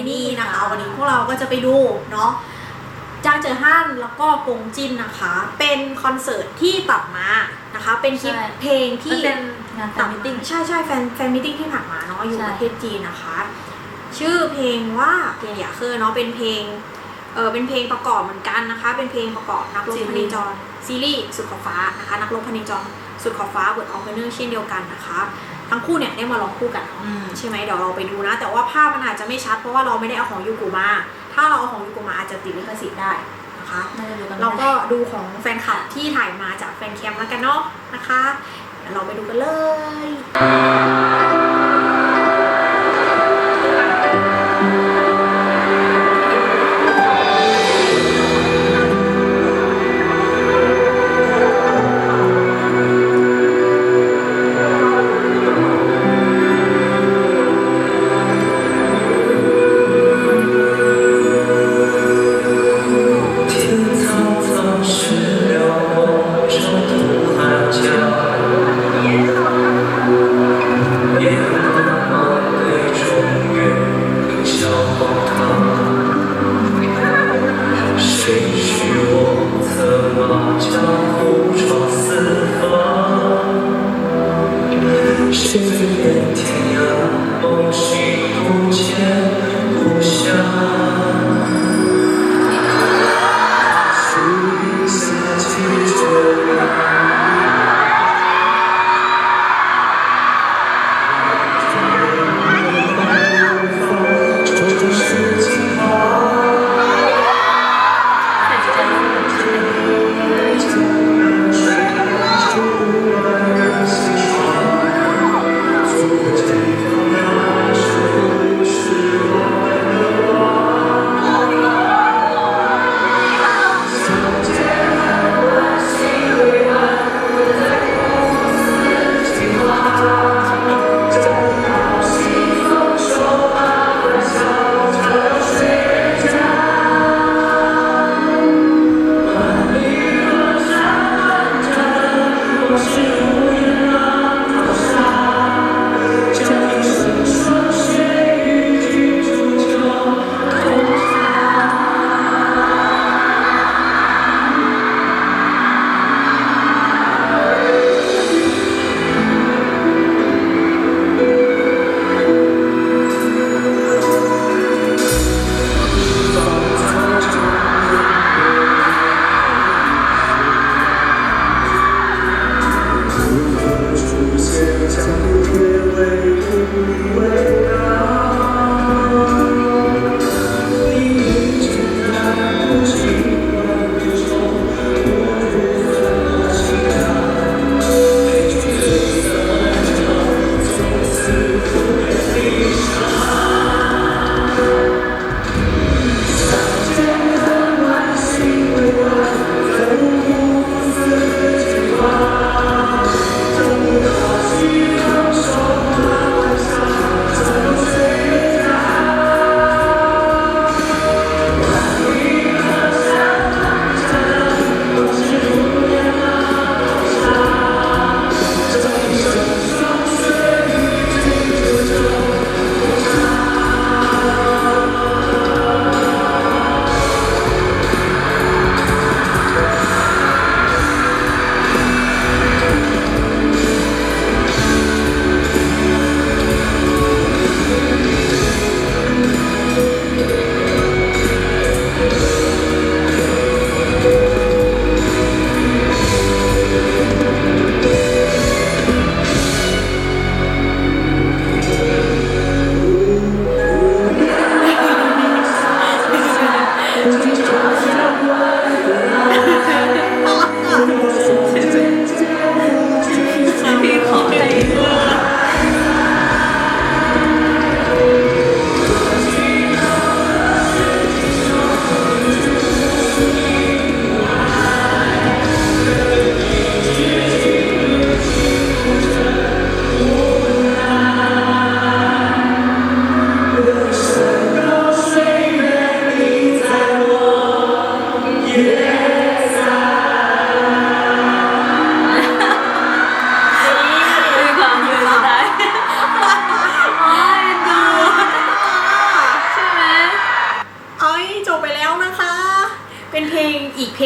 ที่นี่นะคะ วันนี้พวกเราก็จะไปดูเนาะจางเจอฮั่นแล้วก็กงจินนะคะ เป็นคอนเสิร์ตที่ตัดมานะคะ เป็นคลิปใช่ เพลงมันที่เป็นงานแฟตันดมิทติ้ง ใช่ใช่แฟนแฟนมิทติ้งที่ผ่านมาเนาะอยู่ใช่ ประเทศจีนนะคะ ชื่อเพลงว่าเพลงอย่าเคอเนาะเป็นเพลงเออเป็นเพลงประกอบเหมือนกันนะคะ เป็นเพลงประกอบนักรบพเนจรซีรีส์สุดขอบฟ้านะคะ นักรบพเนจรสุดขอบฟ้าเวิร์ดออฟเนอร์เช่นเดียวกันนะคะ ทั้งคู่เนี่ยได้มาร้องคู่กันเนาะอืมใช่ไหมเดี๋ยวเราไปดูนะ แต่ว่าภาพมันอาจจะไม่ชัดเพราะว่าเราไม่ได้เอาของยูกูมา ถ้าเราเอาของยูกูมาอาจจะติดลิขสิทธิ์ได้นะคะน่าจะดูกันเราก็ดูของแฟนคลับที่ถ่ายมาจากแฟนแคมแล้วกันเนาะนะคะเดี๋ยวเราไปดูกันเลย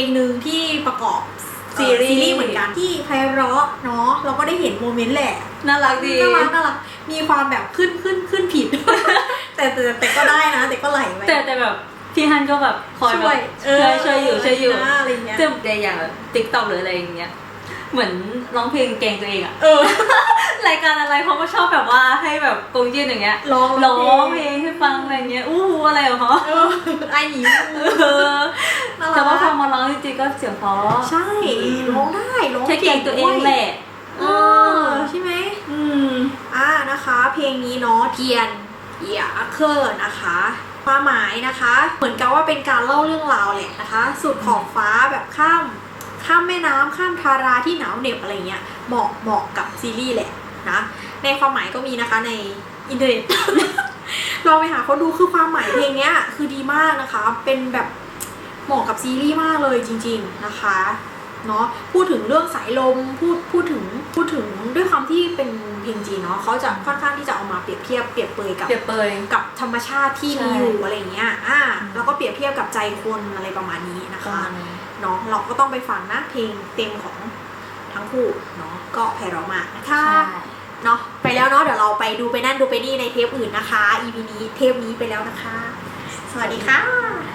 งอีกเพลงหนึ่งที่ประกอบซีรีส์ซีรีส์เหมือนกันที่ไพเราะเนาะเราก็ได้เห็นโมเมนต์แหละน่ารักดีน่ารักน่ารักมีความแบบขึ้นขึ้นขึ้นผิด แต่แต่แต่ก็ได้นะ แต่ก็ไหลไปแต่แต่แบบพี่ฮันก็แบบคอยช่แบวยบช่วยช่วยอยู่ช่วยอยู่นะอะไรเงี้ยจะแต่อย่างแบบติ๊กต็อกหรืออะไรอย่างเงี้ยเหมือนร้องเพลงเก่งตัวเองอะเออ รายการอะไรเขาก็ชอบแบบว่าให้แบบกงยืนอย่างเงี้ยร้องร้องเพลงให้ฟังอะไรเงี้ยอู้หูอะไรของเขาเออไอหนีเออน่ารักแต่ว่าพอมาร้องจริงๆก็เสียงเพราะใช่ร้องได้ร้องใช้เก่งตัวเองแหละเออใช่ไหมอืมอ่านะคะ เพลงนี้เนาะเทียนเอียเคอร์นะคะความหมายนะคะ เหมือนกับว่าเป็นการเล่าเรื่องราวแหละนะคะ สุดขอบฟ้าแบบข้ามข้ามแม่น้ำข้ามทาราที่หนาวเหน็บอะไรเงี้ยเหมาะเหมาะกับซีรีส์แหละ นะในความหมายก็มีนะคะในอินเทอร์เน็ตลองไปหาเขาดูคือความหมายเพลงเนี้ยคือดีมากนะคะ เป็นแบบเหมาะกับซีรีส์มากเลยจริง ๆนะคะเนาะพูดถึงเรื่องสายลมพูดพูดถึงพูดถึงด้วยความที่เป็นเพลงจีนเนาะเขาจะค่อนข้างที่จะเอามาเปรียบเทียบเปรียบเปรยกับเปรียบเปรยกับธรรมชาติที่ใช่มีอยู่อะไรเงี้ยอ่าอืมแล้วก็เปรียบเทียบกับใจคนอะไรประมาณนี้นะประคะมาณนี้เนาะเราก็ต้องไปฟังนะเพลงเต็มของทั้งคู่เนาะก็ไพเราะมากนะคะใช่ เนาะไปแล้วเนาะเดี๋ยวเราไปดูไปนั่นดูไปนี่ในเทปอื่นนะคะ EP นี้เทปนี้ไปแล้วนะคะ สวัสดีค่ะ